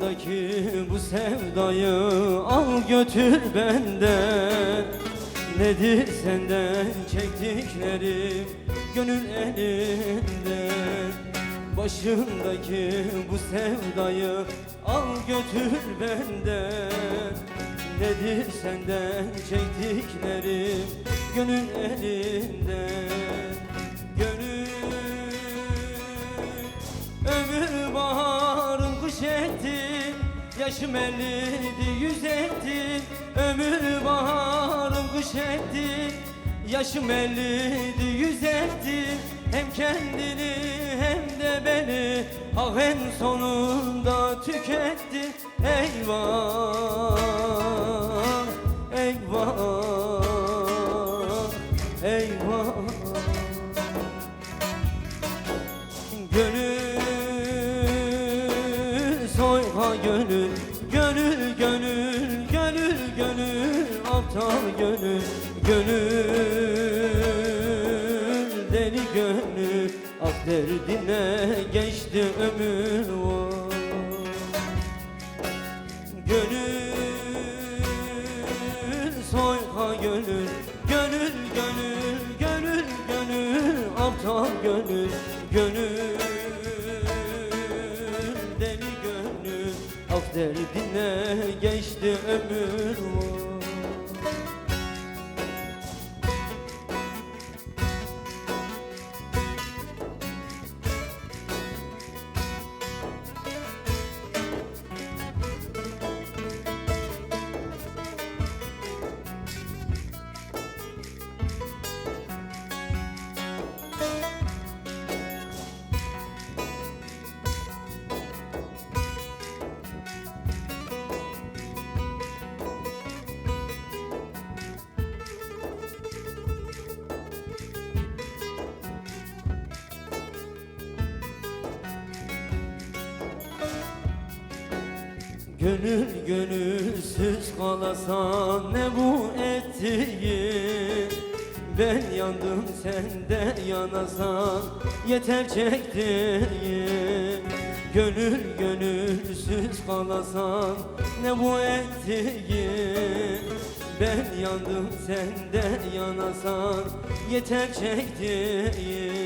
Başımdaki bu sevdayı al götür benden Nedir senden çektiklerim gönül elinden Başımdaki bu sevdayı al götür benden Nedir senden çektiklerim gönül elinden Gönül Ömür baharım kış ettim Yaşım elliydi yüz ettim Ömür baharım kış ettim Yaşım elliydi yüz ettim Hem kendini hem de beni. Ah en sonunda tüketti Eyvah gönül deli gönül. Ah derdine geçti ömür vay Gönül soyha gönül Gönül gönül gönül gönül. Aptal gönül Gönül deli gönül. Ah derdine geçti ömür vay Gönül gönülsüz kalasan ne bu ettiğin Ben yandım sen de yanasan yeter çektiğin. Gönül gönülsüz kalasan ne bu ettiğin Ben yandım sen de yanasan yeter çektiğin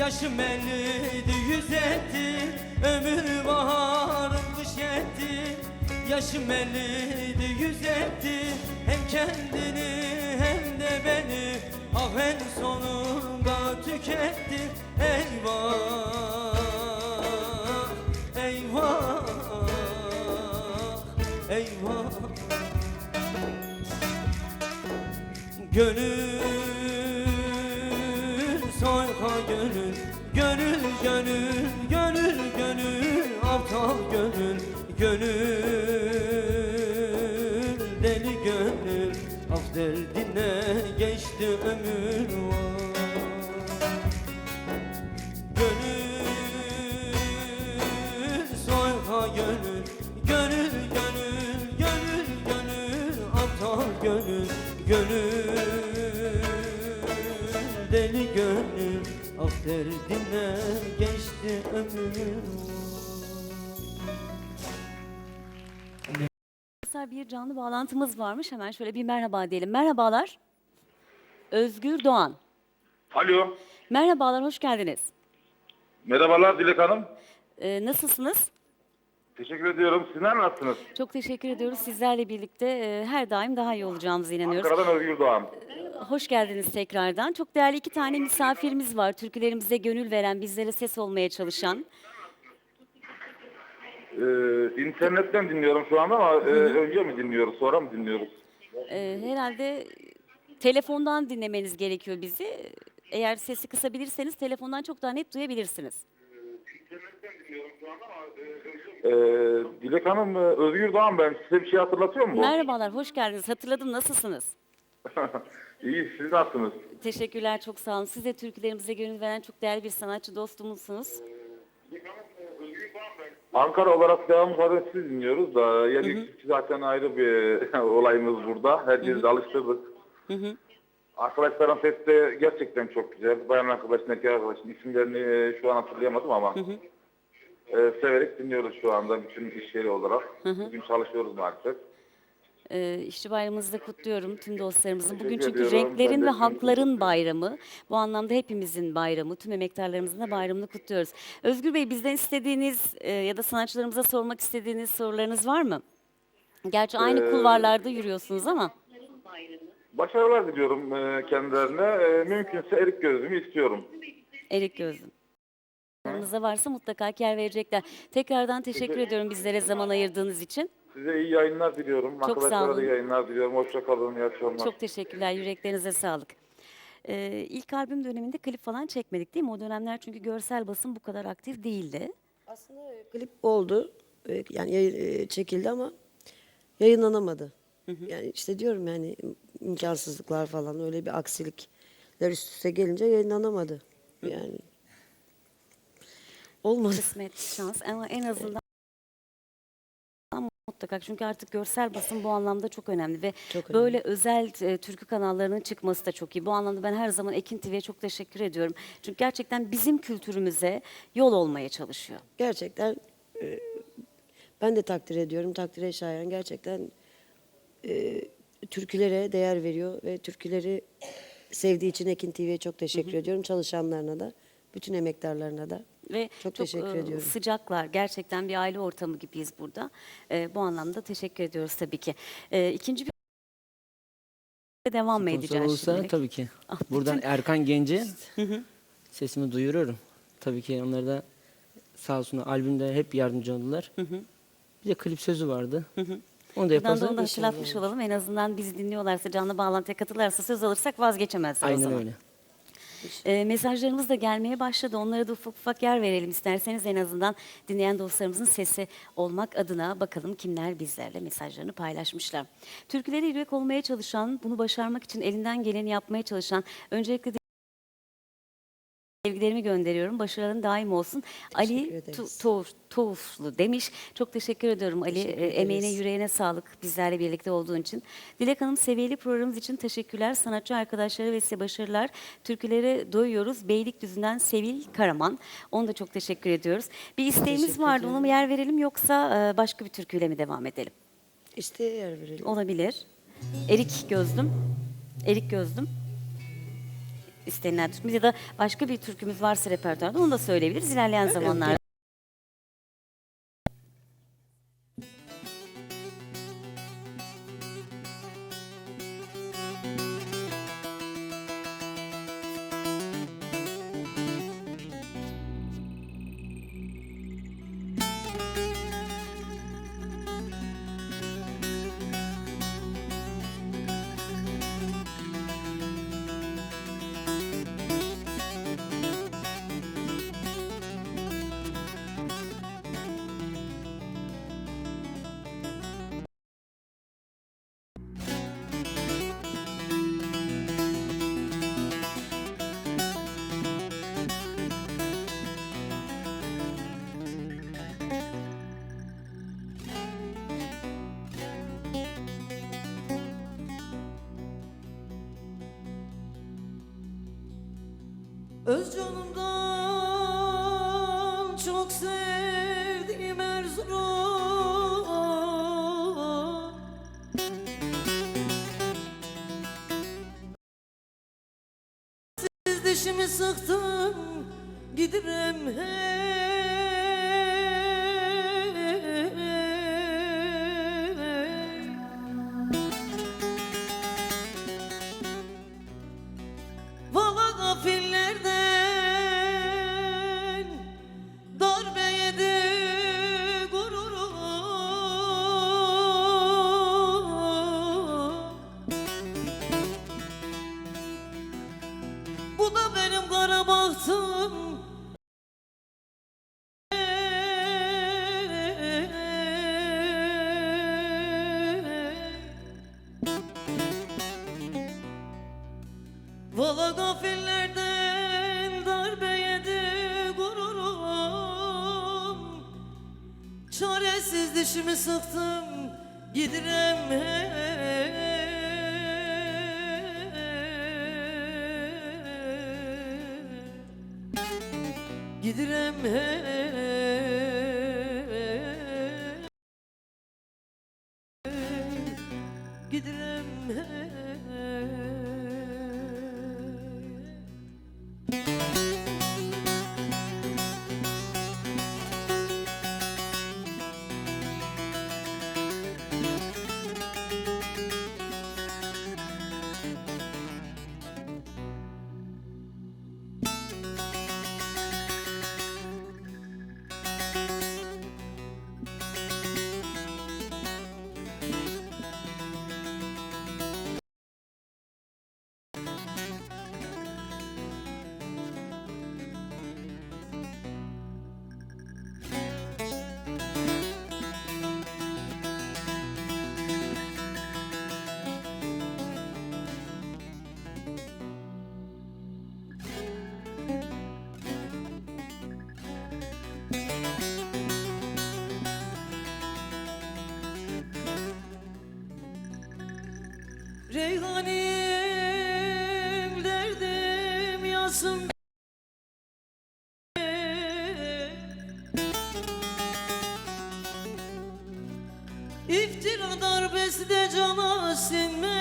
Yaşım elliydi yüz etti Ömür baharım kuş etti Yaşım elliydi yüz etti Hem kendini hem de beni. Ah en sonunda tüketti Eyvah Eyvah Eyvah. Gönül soyha gönül Gönül gönül gönül Aptal gönül Gönül deli gönül Af derdine geçti ömür var. Gönül soyha Gönül gönül gönül gönül Aptal gönül Gönül deli gönül Af derdine geçti ömür Arkadaşlar bir canlı bağlantımız varmış. Hemen şöyle bir merhaba diyelim. Merhabalar. Özgür Doğan. Alo. Merhabalar, hoş geldiniz. Merhabalar Dilek Hanım. Ee, nasılsınız? Teşekkür ediyorum. Sizler nasılsınız? Çok teşekkür ediyoruz. Sizlerle birlikte e, her daim daha iyi olacağımıza inanıyoruz. Ankara'dan Özgür Doğan. Hoş geldiniz tekrardan. Çok değerli iki tane misafirimiz var. Türkülerimize gönül veren, bizlere ses olmaya çalışan. Ee, internetten dinliyorum şu anda ama e, önce mi dinliyoruz, sonra mı dinliyoruz? Ee, herhalde telefondan dinlemeniz gerekiyor bizi. Eğer sesi kısabilirseniz telefondan çok daha net duyabilirsiniz. Ee, Dilek Hanım, e, Özgür Doğan ben. Size bir şey hatırlatıyor mu? bu? Merhabalar, hoş geldiniz. Hatırladım, nasılsınız? İyi, siz nasılsınız? Teşekkürler, çok sağ olun. Siz de türkülerimize gönül veren çok değerli bir sanatçı dostumuzsunuz. Ankara olarak devamlı zaten siz dinliyoruz da yani zaten ayrı bir olayımız burada. Herkesi alıştırdık. Arkadaşların sesi de gerçekten çok güzel. Bayan arkadaşın, erkek arkadaşın isimlerini e, şu an hatırlayamadım ama e, severek dinliyoruz şu anda bütün iş yeri olarak. Bugün çalışıyoruz maalesef. Ee, İşçi Bayramınızı da kutluyorum tüm dostlarımızın. Bugün Teşekkür çünkü ediyorum. renklerin Ben ve sizin hakların bayramı. Bu anlamda hepimizin bayramı, tüm emektarlarımızın da bayramını kutluyoruz. Özgür Bey bizden istediğiniz e, ya da sanatçılarımıza sormak istediğiniz sorularınız var mı? Gerçi aynı Ee, kulvarlarda yürüyorsunuz ama. Başarılar diliyorum e, kendilerine. E, mümkünse erik gözlüğümü istiyorum. Erik Gözlüm. Yanınızda varsa mutlaka yer verecekler. Tekrardan teşekkür ediyorum bizlere zaman ayırdığınız için. Size iyi yayınlar diliyorum. Çok sağ Arkadaşlara da olun. iyi yayınlar diliyorum. Hoşça kalın. İyi akşamlar. Çok teşekkürler. Yüreklerinize sağlık. Ee, ilk albüm döneminde klip falan çekmedik değil mi? O dönemler çünkü görsel basın bu kadar aktif değildi. Aslında klip oldu. Ee, Yani e, çekildi ama yayınlanamadı. Yani işte diyorum yani imkansızlıklar falan öyle bir aksilikler üst üste gelince yayınlanamadı. Yani olmadı. Kısmet, şans ama en azından mutlaka çünkü artık görsel basın bu anlamda çok önemli ve Çok böyle özel e, türkü kanallarının çıkması da çok iyi. Bu anlamda ben her zaman Ekin TV'ye çok teşekkür ediyorum. Çünkü gerçekten bizim kültürümüze yol olmaya çalışıyor. Gerçekten e, ben de takdir ediyorum. Takdire şayan gerçekten e, türkülere değer veriyor ve türküleri sevdiği için Ekin TV'ye çok teşekkür ediyorum. Çalışanlarına da, bütün emektarlarına da. Ve Çok çok, teşekkür e, ediyorum. sıcaklar. Gerçekten bir aile ortamı gibiyiz burada. E, bu anlamda teşekkür ediyoruz tabii ki. E, ikinci bir devam mı edeceğiz olursa şimdilik? tabii ki. Ah, Buradan Erkan Genci sesimi duyuruyorum. Tabii ki onlar da sağ olsunlar albümde hep yardımcı oldular. Bir de klip sözü vardı. Onu da Buradan da yaparsak onu da hatırlatmış olalım. En azından bizi dinliyorlarsa, canlı bağlantıya katılırlarsa söz alırsak vazgeçemezler o aynen zaman. öyle. E, mesajlarımız da gelmeye başladı. Onlara da ufak ufak yer verelim isterseniz. En azından dinleyen dostlarımızın sesi olmak adına bakalım kimler bizlerle mesajlarını paylaşmışlar. Türküleri yürek olmaya çalışan, bunu başarmak için elinden geleni yapmaya çalışan, öncelikle sevgilerimi gönderiyorum. Başarıların daim olsun. Ali ederiz. Tu- demiş. Çok teşekkür ediyorum Ali. Teşekkür E, emeğine, yüreğine sağlık bizlerle birlikte olduğun için. Dilek Hanım seviyeli programımız için teşekkürler. Sanatçı arkadaşları ve size başarılar. Türküleri doyuyoruz. Beylikdüzü'nden Sevil Karaman. Onu da çok teşekkür ediyoruz. Bir isteğimiz Teşekkür vardı. Ona mı yer verelim yoksa e, başka bir türküyle mi devam edelim? İsteğe yer verelim. Olabilir. Erik Gözlüm. Erik Gözlüm. İstenilen türkümüz ya da başka bir türkümüz varsa repertuarda onu da söyleyebiliriz ilerleyen zamanlarda. Öz canımdan çok sevdiğim Erzurum. Siz dişimi sıktım gidirem hey çaresiz dişimi sıktım Gidirem he Gidirem he Reyhanim derdim yazım. İftira darbesi de cana sinmedi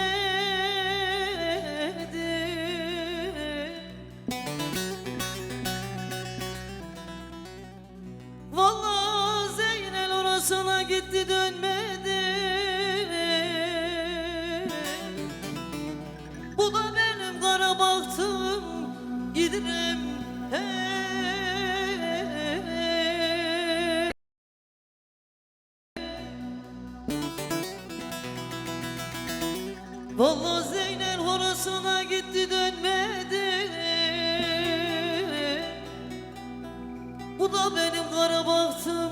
Vallahi Zeynel horasına gitti dönmedi. Bu da benim kara bahtım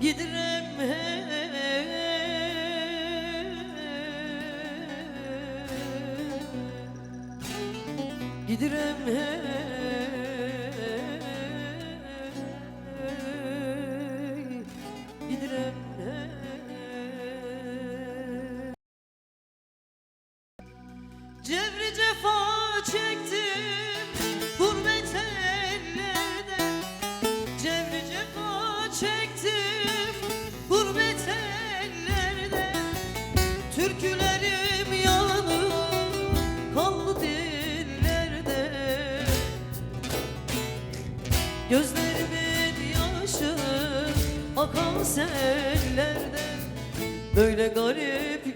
gidirem Gidirem hey Gözlerimin yaşı akan sellerde Böyle garip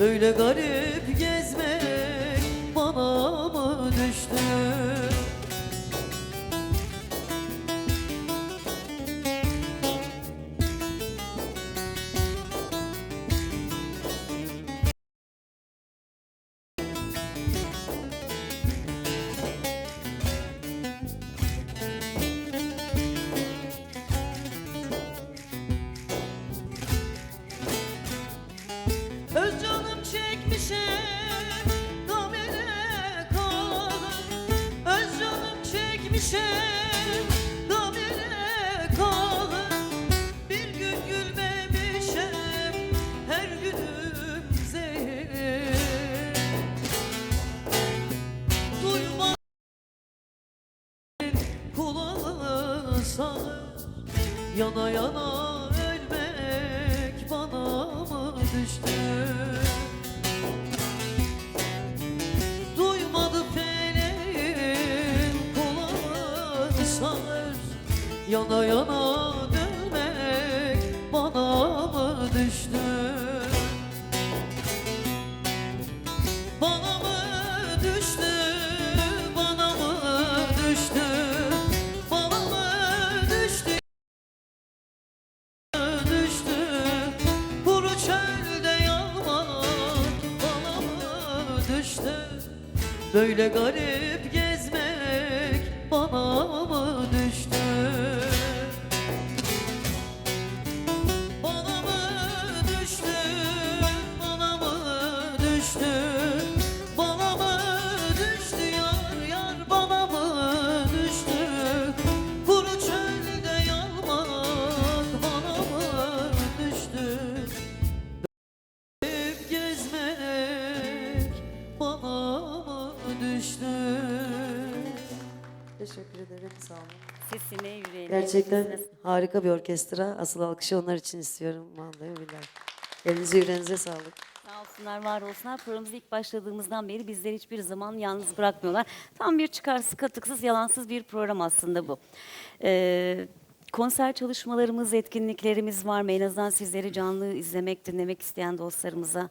Böyle garip gezmek me chama. Yana yana dönmek bana mı düştü? Bana mı düştü? Bana mı düştü? Bana mı düştü? düştü çölde yağmak bana mı düştü Böyle garip teşekkür ederim. Sağ olun. Sesine, yüreğine. Gerçekten sesine- harika bir orkestra. Asıl alkışı onlar için istiyorum. Vallahi billahi. Elinize yüreğinize sağlık. Sağ olsunlar, var olsunlar. Programımıza ilk başladığımızdan beri bizleri hiçbir zaman yalnız bırakmıyorlar. Tam bir çıkarsız, katıksız, yalansız bir program aslında bu. Ee, konser çalışmalarımız, etkinliklerimiz var mı? En azından sizleri canlı izlemek, dinlemek isteyen dostlarımıza